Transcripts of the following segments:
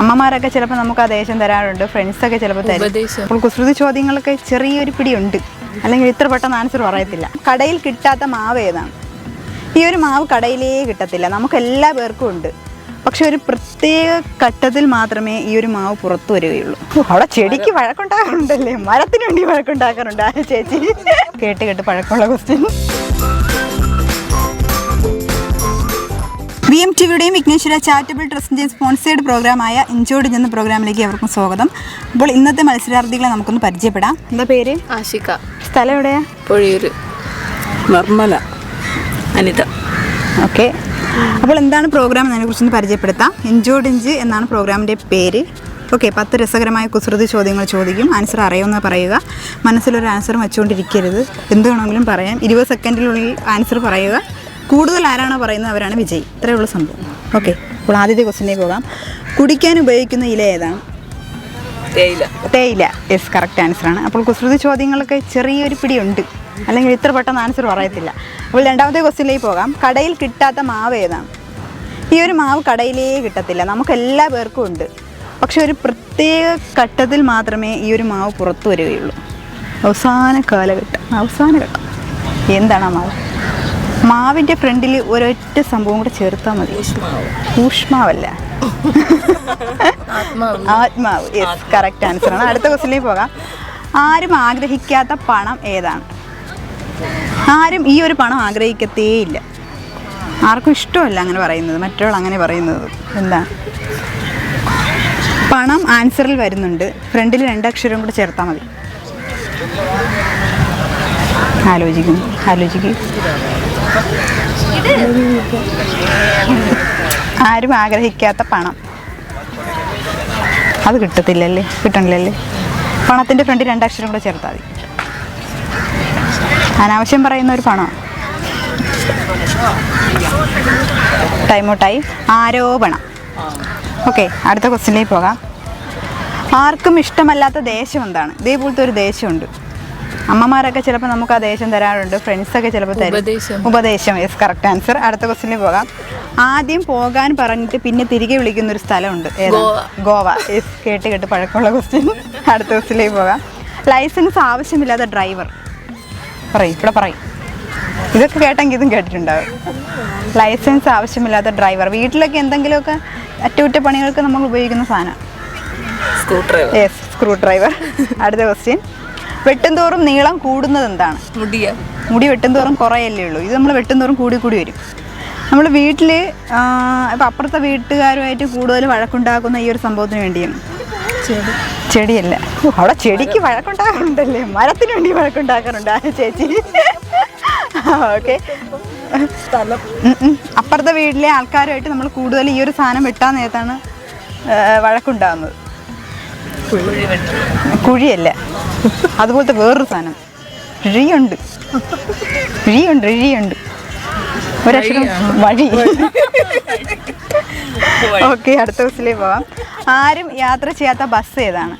അമ്മമാരൊക്കെ ചിലപ്പോൾ നമുക്ക് ആ ദേശം തരാറുണ്ട് ഫ്രണ്ട്സൊക്കെ ചിലപ്പോൾ തരും. അപ്പോൾ കുസൃതി ചോദ്യങ്ങളൊക്കെ ചെറിയൊരു പിടിയുണ്ട്. അല്ലെങ്കിൽ ഇത്ര പെട്ടെന്ന് ആൻസർ പറയത്തില്ല. കടയിൽ കിട്ടാത്ത മാവ് ഏതാണ്? ഈ ഒരു മാവ് കടയിലേ കിട്ടത്തില്ല. നമുക്ക് എല്ലാ പേർക്കും ഉണ്ട്. പക്ഷെ ഒരു പ്രത്യേക ഘട്ടത്തിൽ മാത്രമേ ഈ ഒരു മാവ് പുറത്തു വരികയുള്ളൂ. അവിടെ ചെടിക്ക് വഴക്കുണ്ടാക്കാറുണ്ടല്ലേ മരത്തിന് വേണ്ടി വഴക്കുണ്ടാക്കാറുണ്ട് ആ ചേച്ചി. കേട്ട് കേട്ട് പഴക്കമുള്ള ക്വസ്റ്റ്യൻ ബി എം ടിവിയുടെയും വിഘ്നേശ്വര ചാരിറ്റബിൾ ട്രസ്റ്റിന്റെയും സ്പോൺസേഡ് പ്രോഗ്രാമായ ഇഞ്ചോട് എന്ന പ്രോഗ്രാമിലേക്ക് അവർക്കും സ്വാഗതം. അപ്പോൾ ഇന്നത്തെ മത്സരാർത്ഥികളെ നമുക്കൊന്ന് പരിചയപ്പെടാം. എന്താ പേര്? ആശിക സ്ഥലം എവിടെയാ പൊഴിയൂർ നിർമ്മല. അനിത. ഓക്കെ. അപ്പോൾ എന്താണ് പ്രോഗ്രാം എന്നതിനെ കുറിച്ചൊന്ന് പരിചയപ്പെടുത്താം. ഇഞ്ചോട് ഇഞ്ച് എന്നാണ് പ്രോഗ്രാമിന്റെ പേര്. ഓക്കെ പത്ത് രസകരമായ കുസൃതി ചോദ്യങ്ങൾ ചോദിക്കും. ആൻസർ അറിയുമെന്ന് പറയുക. മനസ്സിലൊരു ആൻസർ വെച്ചുകൊണ്ടിരിക്കരുത്. എന്ത് വേണമെങ്കിലും പറയാം. ഇരുപത് സെക്കൻഡിനുള്ളിൽ ആൻസർ പറയുക. കൂടുതൽ ആരാണോ പറയുന്നത് അവരാണ് വിജയി. ഇത്രയേ ഉള്ളൂ സംഭവം. ഓക്കെ അപ്പോൾ ആദ്യത്തെ ക്വസ്റ്റിനേക്ക് പോകാം. കുടിക്കാൻ ഉപയോഗിക്കുന്ന ഇല ഏതാണ് തേയില. തേയില. യെസ് കറക്റ്റ് ആൻസറാണ് അപ്പോൾ കുസൃതി ചോദ്യങ്ങളൊക്കെ ചെറിയൊരു പിടിയുണ്ട്. അല്ലെങ്കിൽ ഇത്ര പെട്ടെന്ന് ആൻസർ പറയത്തില്ല. അപ്പോൾ രണ്ടാമത്തെ ക്വസ്റ്റ്യനിലേക്ക് പോകാം. കടയിൽ കിട്ടാത്ത മാവ് ഏതാണ് ഈ ഒരു മാവ് കടയിലേ കിട്ടത്തില്ല. നമുക്ക് എല്ലാ പേർക്കും ഉണ്ട്. പക്ഷെ ഒരു പ്രത്യേക ഘട്ടത്തിൽ മാത്രമേ ഈ ഒരു മാവ് പുറത്തു വരികയുള്ളൂ. അവസാന കാലഘട്ടം. അവസാന ഘട്ടം. എന്താണ് ആ മാവ്? മാവിന്റെ ഫ്രണ്ടിൽ ഒരൊറ്റ സംഭവം കൂടെ ചേർത്താൽ മതി. ഊഷ്മാവല്ല. ആത്മാവ്. യെസ് കറക്റ്റ് ആൻസർ ആണ്. അടുത്ത ക്വസ്റ്റിലേക്ക് പോകാം. ആരും ആഗ്രഹിക്കാത്ത പണം ഏതാണ്? ആരും ഈ ഒരു പണം ആഗ്രഹിക്കത്തേയില്ല ആർക്കും ഇഷ്ടമല്ല അങ്ങനെ പറയുന്നത്. മറ്റൊരാൾ അങ്ങനെ പറയുന്നത്. എന്താ? പണം ആൻസറിൽ വരുന്നുണ്ട്. ഫ്രണ്ടിൽ രണ്ടക്ഷരം കൂടെ ചേർത്താൽ മതി. ആലോചിക്കുന്നു. ആലോചിക്കും. ആരും ആഗ്രഹിക്കാത്ത പണം. അത് കിട്ടത്തില്ലല്ലേ? കിട്ടണില്ലല്ലേ? പണത്തിന്റെ ഫ്രണ്ടിൽ രണ്ടക്ഷരം കൂടെ ചേർത്താൽ മതി. അനാവശ്യം പറയുന്ന ഒരു പണം ടൈം ഔട്ടായി ആരോപണം ഓക്കെ അടുത്ത ക്വസ്റ്റിനിലേക്ക് പോകാം. ആർക്കും ഇഷ്ടമല്ലാത്ത ദേശം എന്താണ്? ഇതേപോലത്തെ ഒരു ദേശമുണ്ട്. അമ്മമാരൊക്കെ ചിലപ്പോൾ നമുക്ക് ആ ദേഷ്യം തരാറുണ്ട് ഫ്രണ്ട്സൊക്കെ ചിലപ്പോൾ തരും. ഉപദേശം. യെസ് കറക്റ്റ് ആൻസർ അടുത്ത ക്വസ്റ്റിനിൽ പോകാം. ആദ്യം പോകാൻ പറഞ്ഞിട്ട് പിന്നെ തിരികെ വിളിക്കുന്ന ഒരു സ്ഥലമുണ്ട് ഗോവ. ഗോവ. യെസ് കേട്ട് കേട്ട് പഴക്കമുള്ള ക്വസ്റ്റ്യൻ അടുത്ത ക്വസ്റ്റിലേക്ക് പോകാം. ലൈസൻസ് ആവശ്യമില്ലാത്ത ഡ്രൈവർ പറയും ഇവിടെ പറയും. ഇതൊക്കെ കേട്ടെങ്കിൽ ഇതും കേട്ടിട്ടുണ്ടാവും. ലൈസൻസ് ആവശ്യമില്ലാത്ത ഡ്രൈവർ വീട്ടിലൊക്കെ എന്തെങ്കിലുമൊക്കെ അറ്റകുറ്റപ്പണികൾക്ക് നമ്മൾ ഉപയോഗിക്കുന്ന സാധനം. Screw driver yes screw driver അടുത്ത ക്വസ്റ്റ്യൻ വെട്ടുംതോറും നീളം കൂടുന്നത് എന്താണ്? മുടിയ. മുടി വെട്ടുംതോറും കുറയല്ലേ ഉള്ളൂ. ഇത് നമ്മൾ വെട്ടുംതോറും കൂടി കൂടി വരും. നമ്മൾ വീട്ടിൽ ഇപ്പം അപ്പുറത്തെ വീട്ടുകാരുമായിട്ട് കൂടുതൽ വഴക്കുണ്ടാക്കുന്ന ഈ ഒരു സംഭവത്തിന് വേണ്ടിയാണ് ചെടിയല്ല. അവിടെ ചെടിക്ക് വഴക്കുണ്ടാക്കാറുണ്ടല്ലേ? മരത്തിന് വേണ്ടി വഴക്കുണ്ടാക്കാറുണ്ട്. ആ ചേച്ചി. ഓക്കെ. സ്ഥലം. അപ്പുറത്തെ വീട്ടിലെ ആൾക്കാരുമായിട്ട് നമ്മൾ കൂടുതൽ ഈ ഒരു സാധനം വെട്ടാൻ നേരത്താണ് വഴക്കുണ്ടാകുന്നത് കുഴിയല്ല. അതുപോലത്തെ വേറൊരു സാധനം. ഴിയുണ്ട് ഴിയുണ്ട് ഴിയുണ്ട് ഒരക്ഷരം വഴി. ഓക്കെ അടുത്ത ബസ്സിലേക്ക് പോവാം. ആരും യാത്ര ചെയ്യാത്ത ബസ് ഏതാണ്?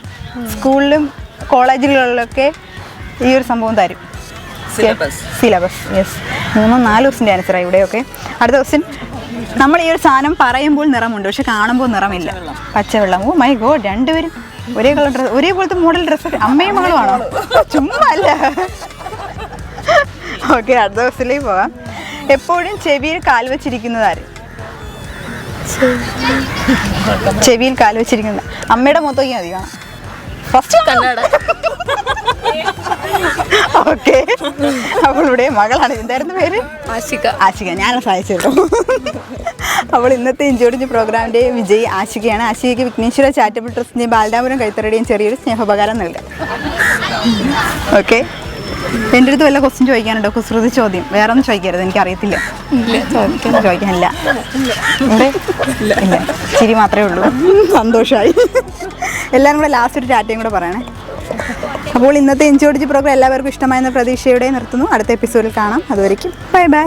സ്കൂളിലും കോളേജുകളിലൊക്കെ ഈ ഒരു സംഭവം തരും. സിലബസ്. യെസ് മൂന്നോ നാല് ദിവസത്തിന്റെ ആൻസറാണ് ഇവിടെയൊക്കെ. അടുത്ത ക്വസ്റ്റ്യൻ നമ്മൾ ഈ ഒരു സാധനം പറയുമ്പോൾ നിറമുണ്ട്. പക്ഷെ കാണുമ്പോൾ നിറമില്ല. പച്ചവെള്ളം. ഓ മൈ ഗോഡ് രണ്ടുപേരും ഒരേ കളർ ഡ്രസ് ഒരേപോലത്തെ മോഡൽ ഡ്രസ്സ് അമ്മയും മകളും ആണോ? ചുമ്മാ അല്ല ഓക്കെ അടുത്ത ദിവസത്തിലേക്ക് പോവാം എപ്പോഴും ചെവിയിൽ കാൽ വെച്ചിരിക്കുന്നതാര്? ചെവിയിൽ കാൽ വെച്ചിരിക്കുന്നത് അമ്മയുടെ മതി കാണാം ഫസ്റ്റ് കന്നഡ. ഇവിടെ മകളാണ്. എന്തായിരുന്നു പേര്? ആശിക. ആശിക. ഞാനും സഹായിച്ചിരുന്നു അവൾ ഇന്നത്തെ ഇഞ്ചോടിഞ്ച് പ്രോഗ്രാമിന്റെ വിജയി ആശികയാണ്. ആശികയ്ക്ക് വിഘ്നേശ്വര ചാറ്റബിൾ ട്രസ്റ്റിന്റെയും ബാലരാപുരം കൈത്തറയുടെയും ചെറിയൊരു സ്നേഹോപകാരം നൽകാം. ഓക്കെ എന്റെ അടുത്ത് വല്ല ക്വസ്റ്റ്യൻ ചോദിക്കാനുണ്ടോ? കുസൃതി ചോദ്യം. വേറെ ഒന്നും ചോദിക്കരുത് എനിക്ക് അറിയത്തില്ല ചോദിക്കാനില്ല? ഇല്ല. ചിരി മാത്രമേ ഉള്ളൂ. സന്തോഷമായി എല്ലാവരും കൂടെ ലാസ്റ്റ് ഒരു ടാറ്റയും കൂടെ പറയണേ. അപ്പോൾ ഇന്നത്തെ ഇഞ്ചോടിച്ച് പ്രോഗ്രാം എല്ലാവർക്കും ഇഷ്ടമായെന്ന പ്രതീക്ഷയോടെ നിർത്തുന്നു. അടുത്ത എപ്പിസോഡിൽ കാണാം. അതുവരെയ്ക്കും ബൈ ബൈ